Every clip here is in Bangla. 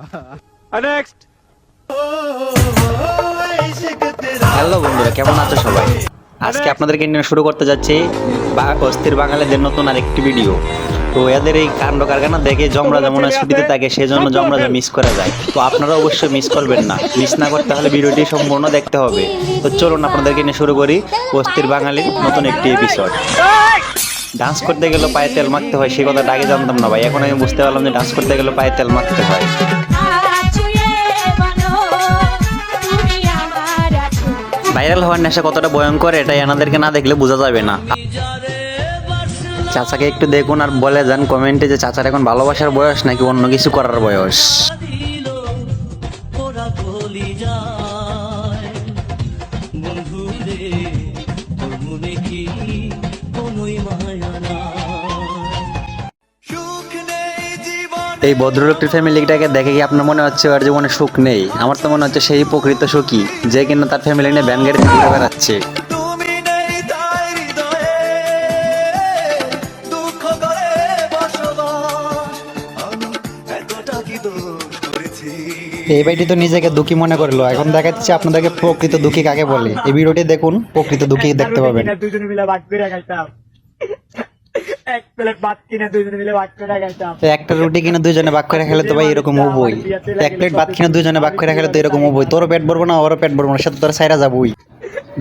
হ্যালো বন্ধুরা কেমন আছো সবাই? আজকে আপনাদেরকে নিয়ে শুরু করতে যাচ্ছি বা- অস্থির বাঙালিদের নতুন আরেকটি ভিডিও তো এদের এই কাণ্ড কারখানা দেখে জমরা যেমন ছুটিতে থাকে সেজন্য জমরাজা মিস করে যায়। তো আপনারা অবশ্যই মিস করবেন না। মিস না করতে হলে ভিডিওটি সম্পূর্ণ দেখতে হবে। তো চলুন আপনাদেরকে নিয়ে শুরু করি অস্থির বাঙালির নতুন একটি এপিসোড ডান্স করতে গেলে পায়ে তেল মাখতে হয়, সেই কথাটা আগে জানতাম না ভাই। এখন আমি বুঝতে পারলাম যে ডান্স করতে গেলে পায়ে তেল মাখতে হয়। ভাইরাল হওয়ার নেশা কতটা ভয়ঙ্কর এটা এনাদেরকে না দেখলে বোঝা যাবে না। চাচাকে একটু দেখুন আর বলে যান কমেন্টে যে চাচার এখন ভালোবাসার বয়স নাকি অন্য কিছু করার বয়স। এই ভদ্রলোকটির ফ্যামিলিটাকে দেখে কি আপনার মনে হচ্ছে ওর জীবনে সুখ নেই? আমার তো মনে হচ্ছে সেই প্রকৃত সুখী যে কিনা তার ফ্যামিলি নিয়ে ব্যান গাড়ি ঘুরে বেড়াচ্ছে। তুমি নেই তাই হৃদয়ে দুঃখ করে বসবাস। আমি এতটা কি দোষ করেছি? এই বাড়িটি তো নিজেকে দুঃখী মনে করল। এখন দেখাচ্ছে আপনাদেরকে প্রকৃত দুঃখী কাকে বলে। এই ভিডিওটি দেখুন প্রকৃত দুঃখী দেখতে পাবেন। দুজনে মিলে ভাগ করে এক প্লেট ভাত কিনে দুজনে মিলে ভাগ করে খাইতাম। একটা রুটি কিনে দুজনে ভাগ করে খেলে তো ভাই এরকম হবই এক প্লেট ভাত কিনে দুজনে ভাগ করে খেলে তো এরকম হবই তোরও পেট ভরবো না ওরও পেট ভরবো না সে তো তোর সাইরা যাবই।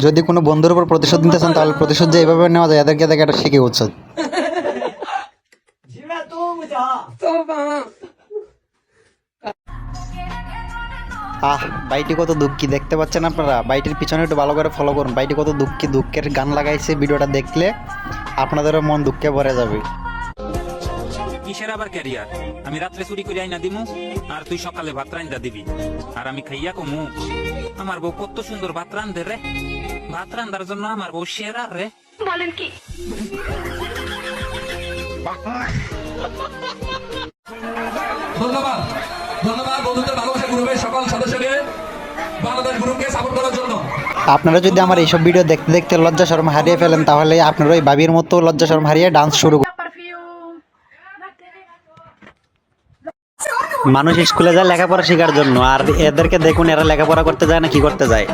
যদি কোনো বন্ধুর উপর প্রতিশোধ নিতে চান তাহলে প্রতিশোধ যে এইভাবে নেওয়া যায় এদেরকে দেখে একটা শিখে উচিত আহ বাইটি কত দুঃখী দেখতে পাচ্ছেন আপনারা? বাইটির পিছনে একটু ভালো করে ফলো করুন। বাইটি কত দুঃখী দুঃখের গান লাগাইছে ভিডিওটা দেখলে। আপনাদেরও মন দুঃখে ভরে যাবে। কিসের আবার ক্যারিয়ার আমি রাত্রে চুরি করে আইনা দিমু আর তুই সকালে ভাত রান্দা দিবি। আর আমি খাইয়া কমু। আমার বউ কত সুন্দর ভাত রান্ধে রে। ভাত রান্দার জন্য আমার বউ সেরা রে। ধন্যবাদ। ধন্যবাদ বন্ধুত্বের ভালোবাসা। আপনারা যদি আমার এইসব ভিডিও দেখতে দেখতে লজ্জা শরম হারিয়ে ফেলেন তাহলে আপনারা ওই বাবির মতো লজ্জা শরম হারিয়ে ডান্স শুরু করুন। মানুষ স্কুলে যায় লেখাপড়া শেখার জন্য আর এদেরকে দেখুন এরা লেখাপড়া করতে যায় না কি করতে যায়